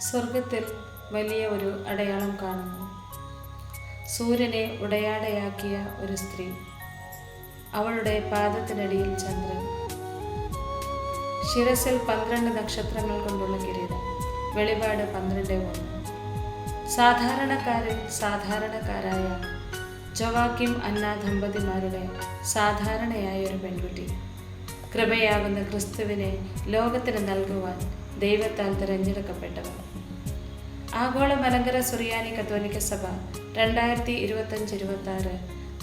സ്വർഗത്തിൽ വലിയ ഒരു അടയാളം കാണുന്നു. സൂര്യനെ ഉടയാടയാക്കിയ ഒരു സ്ത്രീ. അവളുടെ പാദത്തിനടിയിൽ ചന്ദ്രൻ. ശിരസിൽ പന്ത്രണ്ട് നക്ഷത്രങ്ങൾ കൊണ്ടുള്ള കിരീടം. വെളിപാട് പന്ത്രണ്ട് ഒന്ന്. സാധാരണക്കാരിൽ സാധാരണക്കാരായ ജവാക്കിം അന്ന ദമ്പതിമാരുടെ സാധാരണയായ ഒരു പെൺകുട്ടി. കൃപയാകുന്ന ക്രിസ്തുവിനെ ലോകത്തിന് നൽകുവാൻ ദൈവത്താൽ തിരഞ്ഞെടുക്കപ്പെട്ടവർ. ആഗോള മലങ്കര സുറിയാനി കത്തോലിക്ക സഭ രണ്ടായിരത്തി ഇരുപത്തഞ്ച് ഇരുപത്തി ആറ്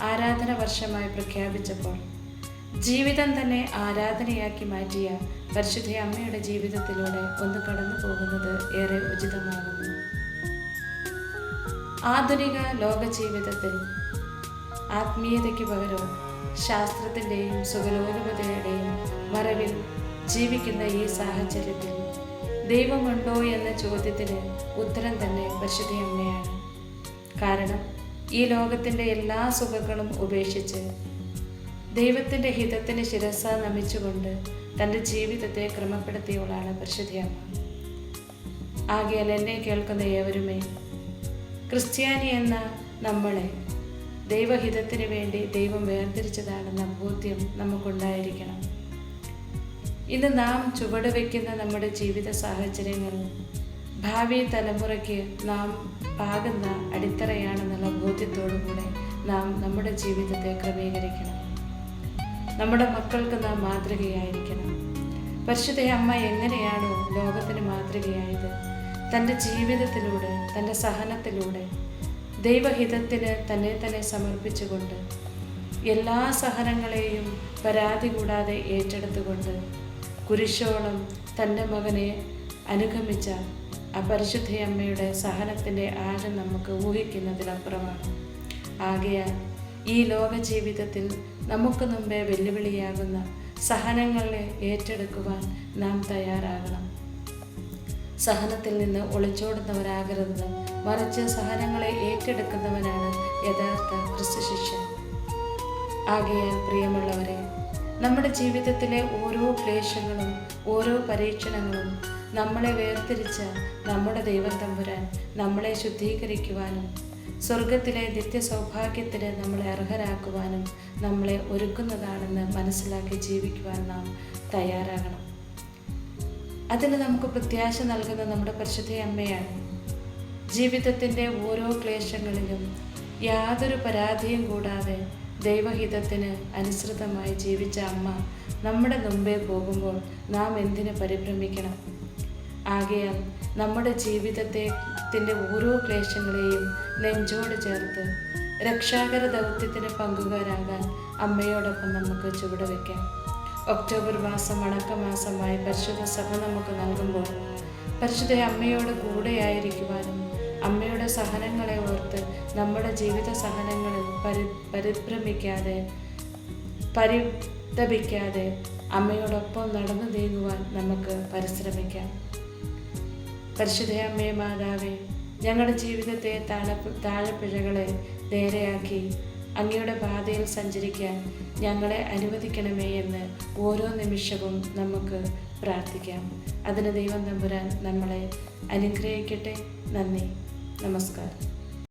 ആരാധന വർഷമായി പ്രഖ്യാപിച്ചപ്പോൾ ജീവിതം തന്നെ ആരാധനയാക്കി മാറ്റിയ പരിശുദ്ധ അമ്മയുടെ ജീവിതത്തിലൂടെ ഒന്ന് കടന്നു പോകുന്നത് ഏറെ ഉചിതമാകുന്നു. ആധുനിക ലോക ജീവിതത്തിൽ ആത്മീയതയ്ക്ക് പകരം ശാസ്ത്രത്തിന്റെയും സുഖലോലുപതയുടെയും മറവിൽ ജീവിക്കുന്ന ഈ സാഹചര്യത്തിൽ ദൈവമുണ്ടോ എന്ന ചോദ്യത്തിന് ഉത്തരം തന്നെ പരിശുദ്ധ കാരണം ഈ ലോകത്തിന്റെ എല്ലാ സുഖങ്ങളും ഉപേക്ഷിച്ച് ദൈവത്തിന്റെ ഹിതത്തിന് ശിരസ നമിച്ചുകൊണ്ട് തന്റെ ജീവിതത്തെ ക്രമപ്പെടുത്തിയവളാണ് പരിശുദ്ധ അമ്മ ആകയാൽ എന്നെ കേൾക്കുന്ന ഏവരുമേ ക്രിസ്ത്യാനി എന്ന നമ്മളെ ദൈവഹിതത്തിന് വേണ്ടി ദൈവം വേർതിരിച്ചതാണെന്ന ബോധ്യം നമുക്കുണ്ടായിരിക്കണം. ഇന്ന് നാം ചുവട് വയ്ക്കുന്ന നമ്മുടെ ജീവിത സാഹചര്യങ്ങൾ ഭാവി തലമുറയ്ക്ക് നാം പാകുന്ന അടിത്തറയാണെന്നുള്ള ബോധ്യത്തോടുകൂടെ നാം നമ്മുടെ ജീവിതത്തെ ക്രമീകരിക്കണം. നമ്മുടെ മക്കൾക്ക് നാം മാതൃകയായിരിക്കണം. പരിശുദ്ധ അമ്മ എങ്ങനെയാണോ ലോകത്തിന് മാതൃകയായത് തന്റെ ജീവിതത്തിലൂടെ തന്റെ സഹനത്തിലൂടെ ദൈവഹിതത്തിന് തന്നെ തന്നെ സമർപ്പിച്ചുകൊണ്ട് എല്ലാ സഹനങ്ങളെയും പരാതി കൂടാതെ ഏറ്റെടുത്തുകൊണ്ട് കുരിശോളം തന്റെ മകനെ അനുഗമിച്ച ആ പരിശുദ്ധയമ്മയുടെ സഹനത്തിന്റെ ആഴം നമുക്ക് ഊഹിക്കുന്നതിലപ്പുറമാണ്. ആകയാൽ ഈ ലോക ജീവിതത്തിൽ നമുക്ക് മുമ്പേ വെല്ലുവിളിയാകുന്ന സഹനങ്ങളെ ഏറ്റെടുക്കുവാൻ നാം തയ്യാറാകണം. സഹനത്തിൽ നിന്ന് ഒളിച്ചോടുന്നവരാകരുത്. മറിച്ച് സഹനങ്ങളെ ഏറ്റെടുക്കുന്നവനാണ് യഥാർത്ഥ ക്രിസ്തു ശിഷ്യൻ ആകയാൽ പ്രിയമുള്ളവരെ നമ്മുടെ ജീവിതത്തിലെ ഓരോ ക്ലേശങ്ങളും ഓരോ പരീക്ഷണങ്ങളും നമ്മളെ വേർതിരിച്ച് നമ്മുടെ ദൈവം തമ്പുരാൻ നമ്മളെ ശുദ്ധീകരിക്കുവാനും സ്വർഗത്തിലെ നിത്യ സൗഭാഗ്യത്തിന് നമ്മളെ അർഹരാക്കുവാനും നമ്മളെ ഒരുക്കുന്നതാണെന്ന് മനസ്സിലാക്കി ജീവിക്കുവാൻ നാം തയ്യാറാകണം. അതിന് നമുക്ക് പ്രത്യാശ നൽകുന്ന നമ്മുടെ പരിശുദ്ധ അമ്മയാണ് ജീവിതത്തിന്റെ ഓരോ ക്ലേശങ്ങളിലും യാതൊരു പരാതിയും കൂടാതെ ദൈവഹിതത്തിന് അനുസൃതമായി ജീവിച്ച അമ്മ നമ്മുടെ മുമ്പേ പോകുമ്പോൾ നാം എന്തിനു പരിഭ്രമിക്കണം? ആകയാൽ നമ്മുടെ ജീവിതത്തെ ഓരോ ക്ലേശങ്ങളെയും നെഞ്ചോട് ചേർത്ത് രക്ഷാകര ദൗത്യത്തിന് പങ്കുകാരാകാൻ അമ്മയോടൊപ്പം നമുക്ക് ചുവടുവെക്കാം ഒക്ടോബർ മാസം വണക്കമാസമായി പരിശുദ്ധ സഭ നമുക്ക് നൽകുമ്പോൾ പരിശുദ്ധ അമ്മയോട് കൂടെയായിരിക്കുവാനും അമ്മയുടെ സഹനങ്ങളെ ഓർത്ത് നമ്മുടെ ജീവിത സഹനങ്ങളിൽ പരി പരിഭ്രമിക്കാതെ പരിതപിക്കാതെ അമ്മയോടൊപ്പം നടന്നു നീങ്ങുവാൻ നമുക്ക് പരിശ്രമിക്കാം. പരിശുദ്ധ അമ്മയെ മാതാവേ ഞങ്ങളുടെ ജീവിതത്തെ താഴെ താഴെപ്പിഴകളെ നേരെയാക്കി അങ്ങയുടെ പാതയിൽ സഞ്ചരിക്കാൻ ഞങ്ങളെ അനുവദിക്കണമേ എന്ന് ഓരോ നിമിഷവും നമുക്ക് പ്രാർത്ഥിക്കാം. അതിന് ദൈവം തമ്പുരാൻ നമ്മളെ അനുഗ്രഹിക്കട്ടെ. നന്ദി. Namaskar.